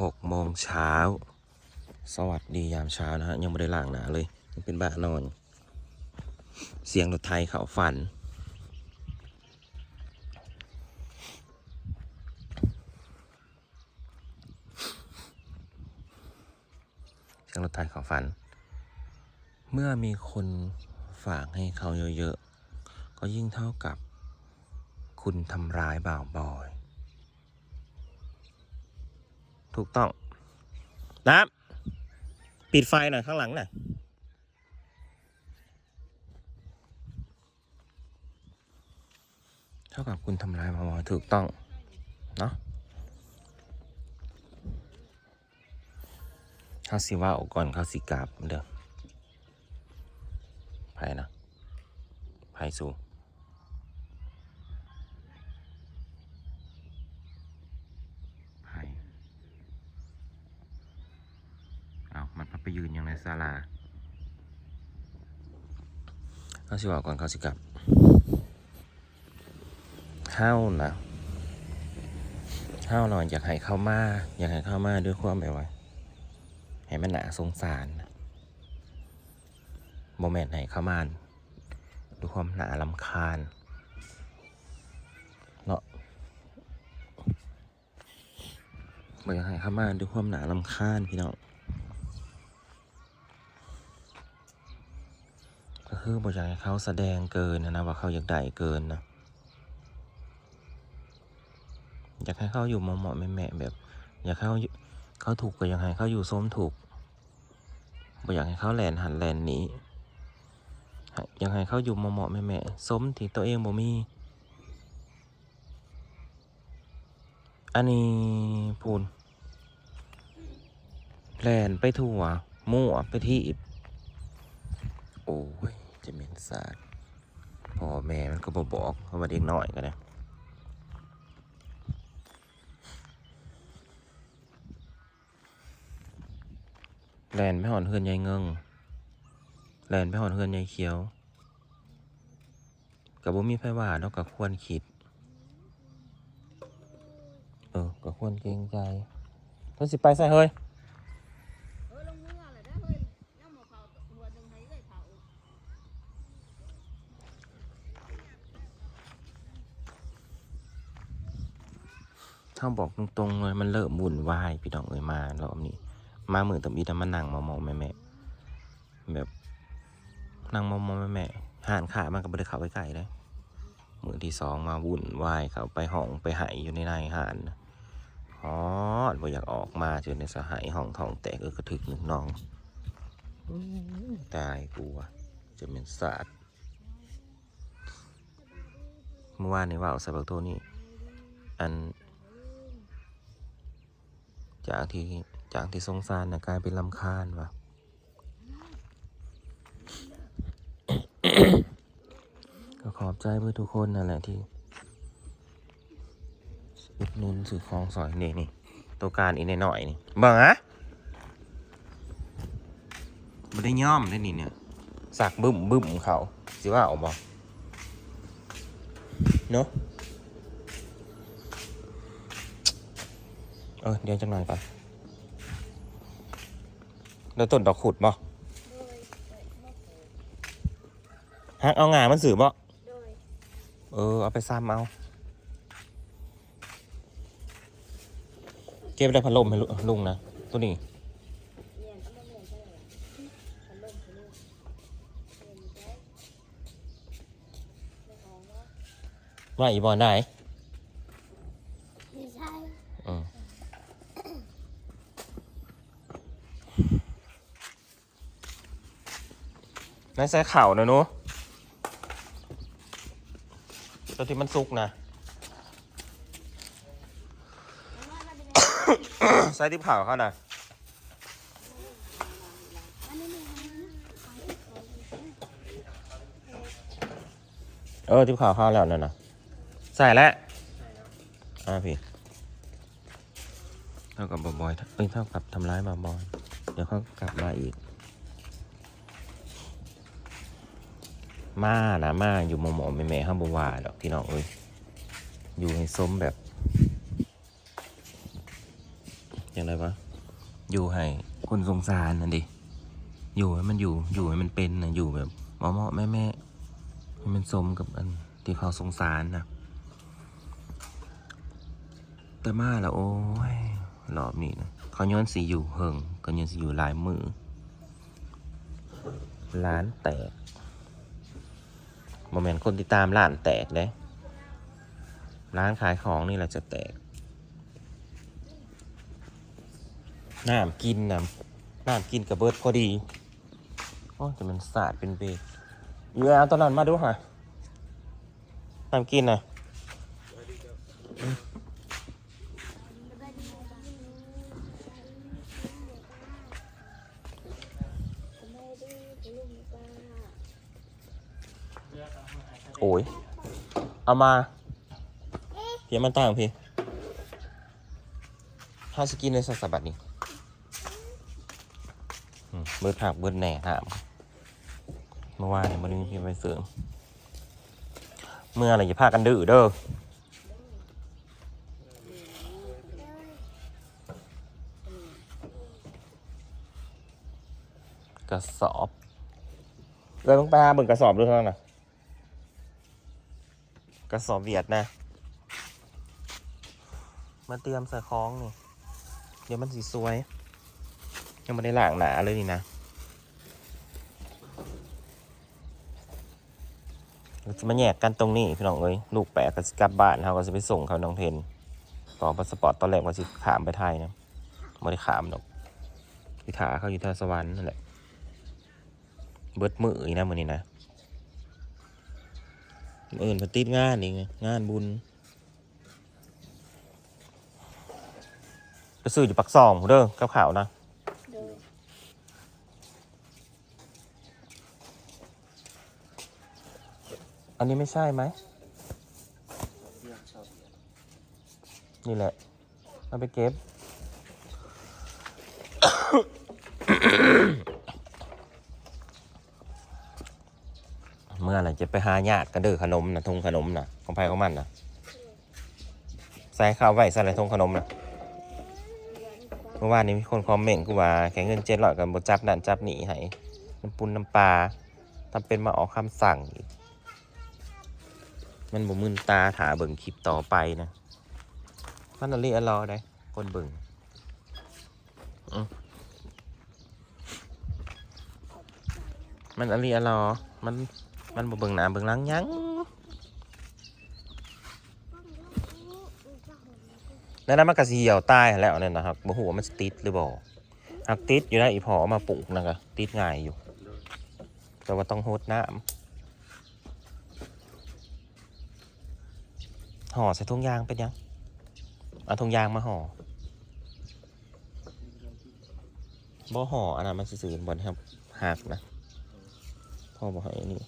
หกโมงเช้า สวัสดียามเช้านะฮะ ยังไม่ได้ล้างหนาเลยยังเป็นบ้านอน เสียงรถไทยเขาฝัน เสียงรถไทยเขาฝัน เมื่อมีคนฝากให้เขาเยอะๆ ก็ยิ่งเท่ากับคุณทำร้ายบ่าวบอย ถูกต้องน้ำปิดไฟหน่อยข้างหลังหน่อยเท่ากับคุณทำร้ายบ่าวบอถูกต้อง เนาะเขาสิว่าก่อนเขาสิกราบเด้อไพ่นะไพ่สูไพ่เอามันพับไป ยืนอยังในศาลาเขาสิว่าก่อนเขาสิกลับเฮ้านะเฮ้าหน่อยอยากให้เข้ามาอยากให้เข้ามาด้วยความแบบว่าให้มันหนาสงสารโมเมนต์ให้เข้ามาด้วยความหนาลำคาญเนาะบ่อยากให้เข้ามาด้วยความหนาลำคาญพี่น้อง คือบ่อยากให้เขาแสดงเกินนะนะว่าเขาอยากได้เกินนะอยากให้เขาอยู่เหมาะๆแม่แบบ อยากให้เขาเขาถูกก็อยากให้เขาอยู่ส้มถูกบ่อยากให้เขาแลนหันแลนหนีให้อยากให้เขาอยู่เหมาะๆแม่ส้มที่ตัวเองบ่มีอันนี้พูนแพลนไปทั่วมั่วไปที่อิบโอ้ย จะเหม็นสาดพ่อแม่มันก็บอบอกเขามาเด็กน้อยกันนะแลนไปหอนเฮือนยายเงิงแลนไปหอนเฮือนยายเขียวกับบ่มีไผว่าเนาะกับควรคิด เออก็ควรเกรงใจเพิ่นสิไปใส่เฮ้ย เออลงมืออะไรได้เฮ้ยย่ำมาเผาหัวหนึ่งให้เลยเผา ถ้าบอกตรงๆเลยมันเริ่มวุ่นวายพี่น้องเอ้ยมารอบนี้ มาเหมือนตะบีแต่มานั่งมามองแม่แม่ๆแบบนั่งมามองแม่แม่ๆห่านขามันก็บ่ได้เข้าไปใกล้เลยมือที่สองมาวุ่นวายเขาไปห้องไปหายอยู่ในในห่านฮอดบ่อยากออกมาจนในสหายห้องท้องแตกเออกระทึกหนึ่งน้องตายกูว่ะจะเป็นศาสตร์เมื่อวานในว่าวใส่บักโทนี่อัน จากที่จากที่สงสารนะกลายเป็นลำคาญว่ะก็ขอบใจเพื่อทุกคนนั่นแหละที่อุดหนุนสื่อของสอยนี่นี่ตัวการอีกหน่อยๆนี่เบิ่งอะไม่ได้ย่อมได้นี่เนี่ยสักบึ้มบึ้มเขาสิว่าเอาบอเนาะ เออเดี๋ยวจังหน่อยก่อนแล้วต้นดอกขุดบ่ฮักเอางามันสือบ่โดยเออ เอาไปซ้ำเอา เก็บได้พัดลมให้ลุลุงนะ ตัวนี้เรียนก็ไม่เรียนเท่าไหร่ฉันลงฉันลงเรียนได้ไม่ออกว่า ว่าอีบอลได้ ไม่ใช่ อืม นายใส่เข่านะหนูตัวที่มันสุกนะใส่ที่เผาเขานะอันนี้นี่เออที่เผาข้าวแล้วนั่นนะใส่แล้วอ่าพี่เท่ากับบอยเอ้ยเท่ากับทำร้ายบาบอย เดี๋ยวเขากลับมาอีก มานะมาอยู่หมอหมอแม่แม่ห้ามบวาดอกพี่น้องเอ้ยอยู่ให้ส้มแบบอย่างไรวะอยู่ให้คนสงสารนั่นดิอยู่ให้มันอยู่อยู่ให้มันเป็นนะอยู่แบบหมาะเหมาะแม่แม่ๆให้มันสมกับอันที่เขาสงสารนะแต่มาล้วโอ้ยรอบนี้นะเขาย้อนสีอยู่เหิงก็ย้อนสีอยู่หลายมือร้านแตก โมเมนคนที่ตามร้านแตกเลยร้านขายของนี่แหละจะแตก น้ำกินน้ำน้ำกินกับเบิร์ดพอดี โอ้จะมันสาดเป็นเบรอยู่เอาตอนนั้นมาดูค่ะ น้ำกินน่อย ไม่ได้ไปลุงป้า โอ้ย เอามาเพียงมันต่างพี่ห้าสกินในสัตว์บัดนี้เบิร์ดผักเบิร์ดแหน่ถามเมื่อวานเนี่ยมันมีพี่ไปเสริมเมื่ออะไรอย่าพากันดื้อเด้อกระสอบ เราต้องไปหาเบิ่งกระสอบด้วยเท่านั้นนะ กระสอบเวียดนะ มาเตรียมใส่คล้องนี่ เดี๋ยวมันสีสวย ยังไม่ได้หลางหนาเลยนี่นะเราจะมาแยกกันตรงนี้พี่น้องเอ้ยลูกแปะกับสกลับบ้านเขาก็จะไปส่งเขาน้องเทนต่อพาสปอร์ตตอนแรกว่าสิขามไปไทยนะไม่ได้ขามหรอกพิถาเขาอยู่ทาสวรรค์นั่นแหละเบิดมืออีนะมือนี้นะ มื้ออื่นพติดงานอีกไงงานบุญไปซื้ออยู่ปักซองเด้อกับข่าวนะอันนี้ไม่ใช่ไหม นี่แหละเอาไปเก็บ เมื่อไหร่จะไปหาญาติกันเด้อขนมนะทงขนมนะของใครของมันนะใส่ข้าวไว้ใส่อะไรทงขนมนะเมื่อวานนี้มีคนคอมเมนต์กูว่าแข่งเงินเจ็ดร้อยกันบจับนั่นจับหนีให้น้ำปุนน้ำปลาทำเป็นมาออกคำสั่งอีกมันบ่มึนตาถาเบิ่งคลิปต่อไปนะมันอะไรอรอได้คนเบิ่งอืมมันอะไรอรอมัน มันบ่เบิ่งหน้าเบิ่งหลังหยังนั่นนะมันก็สิเหี่ยวตายแล้วนั่นนะครับบ่ฮู้ว่ามันสิติดหรือบ่หากติดอยู่นะอีพอเอามาปลูกนะก็ติดง่ายอยู่ แต่ว่าต้องโฮดน้ำห่อใส่ถุงยางเป็นยังเอาถุงยางมาห่อบ่ห่ออันนั้นมันสื่อๆบอลครับหักนะพ่อบอกให้นี่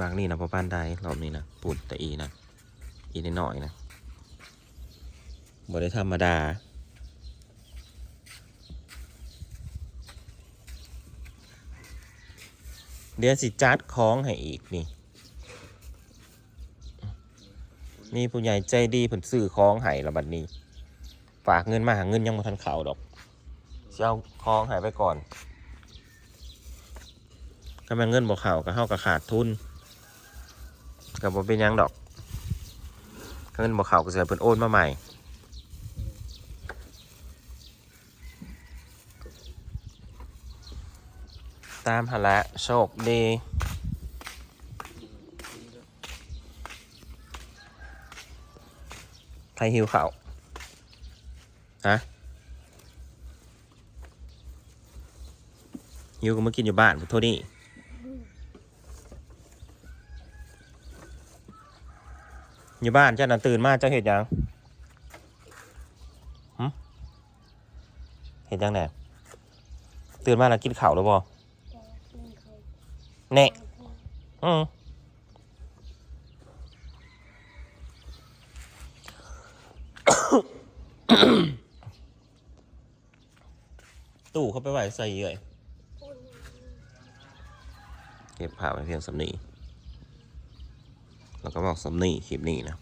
บางนี่นะพอปานใดรอบนี้นะปูดแต่อีนะ อีนิดหน่อยนะบ่ได้ธรรมดาเดี๋ยวสิจัดของให้อีกนี่มีผู้ใหญ่ใจดีผลซื้อของให้ละบัดนี้ ฝากเงินมาหาเงินยังบ่ทันเข่าดอก สิเอาของให้ไปก่อนก็แม่นเงินบ่เข่าก็เฮาก็ขาดทุนก็บ่เป็นยังดอกเงินบ่เข่าก็สิให้เพิ่นโอนมาใหม่ตามหาละโชคดีใครหิวเขาวฮะ หิวก็มากินอยู่บ้านพุทโทนี่อยู่บ้านเจ้าน่ะตื่นมาเจ้าเห็ดหยังหึเห็ดหยังแหน่ตื่นมาแล้วกินข้าวหรือบ่แต่ลุงเขาเน่อืมตู้เขาไปไหวใส่เยอะ เก็บผ้าไว้เพียงสำนีแล้วก็บอกสำนีคลิปนี้นะ